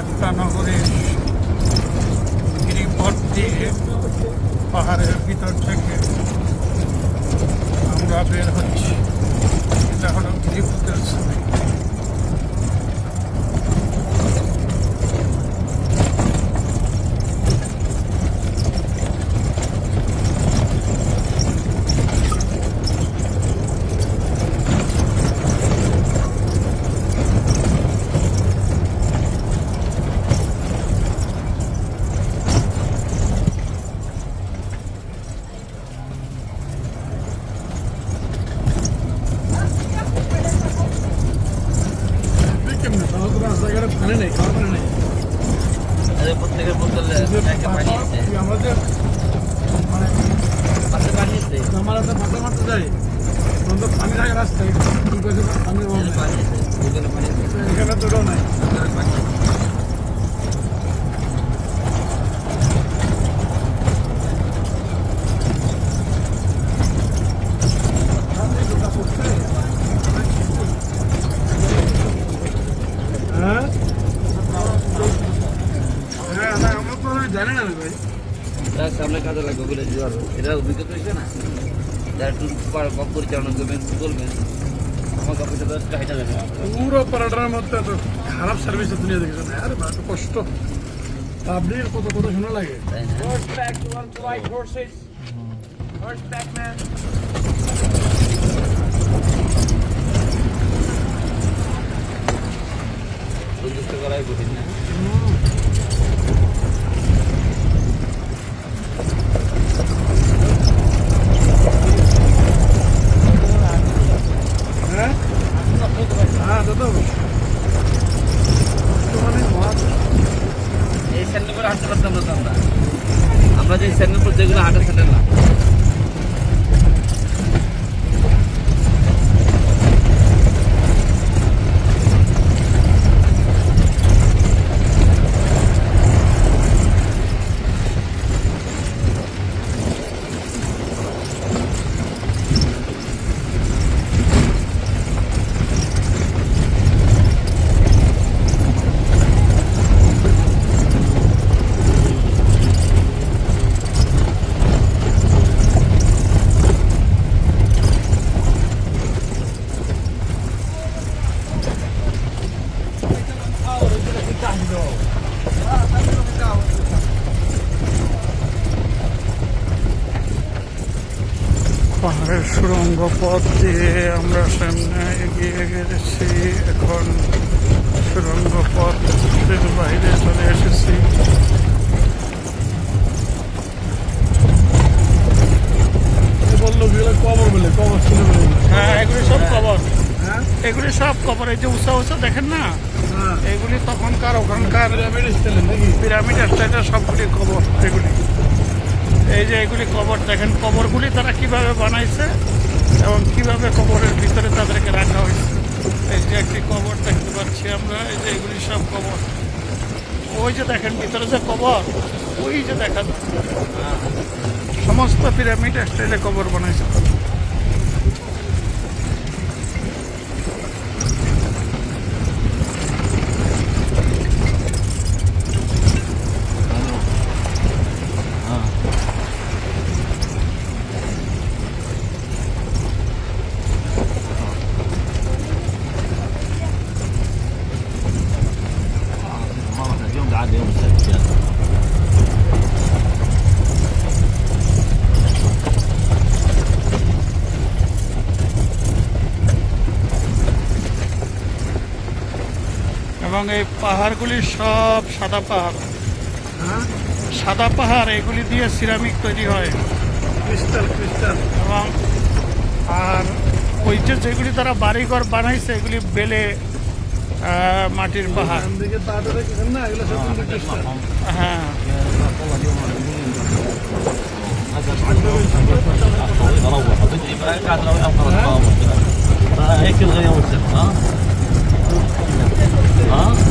ব্যবসা নগরে গিরিপথ দিয়ে পাহাড়ের ভিতর থেকে আমরা বের হচ্ছি। এটা হলো গিরিপথের সময়। পানি নেই খাওয়ার পানি নেই প্রত্যেকের বোতলে পানি আছে। আমাদের মানে পাশে পানি আছে। আমার হাতে মাথা মারতে যাই। তখন তো পানি থাকে রাস্তায়। পানি আছে এখানে তো ওটাও নাই বোতলে পানি আছে হ্যাঁ হ্যাঁ না আমরা তো জানি না ভাই। তার সামনে কাজে লাগবে বলে জোয়ার এটা অভিজ্ঞতা হয়েছে না? যারা একটু পার- পরিচালনা করবেন যাবে পুরো পারাটার মধ্যে তো খারাপ সার্ভিস দুনিয়া দেখেছে না? আরে ভাই কষ্ট। পাবলিকের কত কত শোনা লাগে। করাই কঠিন না হ্যাঁ মানে এই স্যান্ডেল করে হাঁটতে পারতাম আমরা। যে স্যান্ডেল যেগুলো হাঁটা স্যান্ডেল না। পাহাড়ের সুরঙ্গ পথ দিয়ে আমরা সামনে এগিয়ে গেছি। এখন সুরঙ্গ পথের বাইরে চলে এসেছি বলল কবর বলে কবর ছিল হ্যাঁ এগুলি সব কবর হ্যাঁ এগুলি সব কবর এই যে উষা উষা দেখেন না? এগুলি তখনকার ওখানকার পিরামিড স্টাইলের সবগুলি কবর এগুলি। এই যে এগুলি কবর, দেখেন কবরগুলি তারা কীভাবে বানাইছে এবং কীভাবে কবরের ভিতরে তাদেরকে রাখা হয়েছে। এই যে একটি কবর দেখতে পাচ্ছি আমরা, এই যে এগুলি সব কবর। ওই যে দেখেন ভিতরে যে কবর, ওই যে দেখা সমস্ত পিরামিড স্টাইলে কবর বানাইছে। এবং এই পাহাড়গুলি সব সাদা পাহাড় সাদা পাহাড় এগুলি দিয়ে সিরামিক তৈরি হয় ক্রিস্টাল ক্রিস্টাল এবং আর ওই যে যেগুলি তারা বাড়িঘর বানাইছে এগুলি বেলে আহ, মাটির পাহাড় হ্যাঁ ابراهيم قاعد راوي افكار القوم هيك يبغى يوم السبت ها ها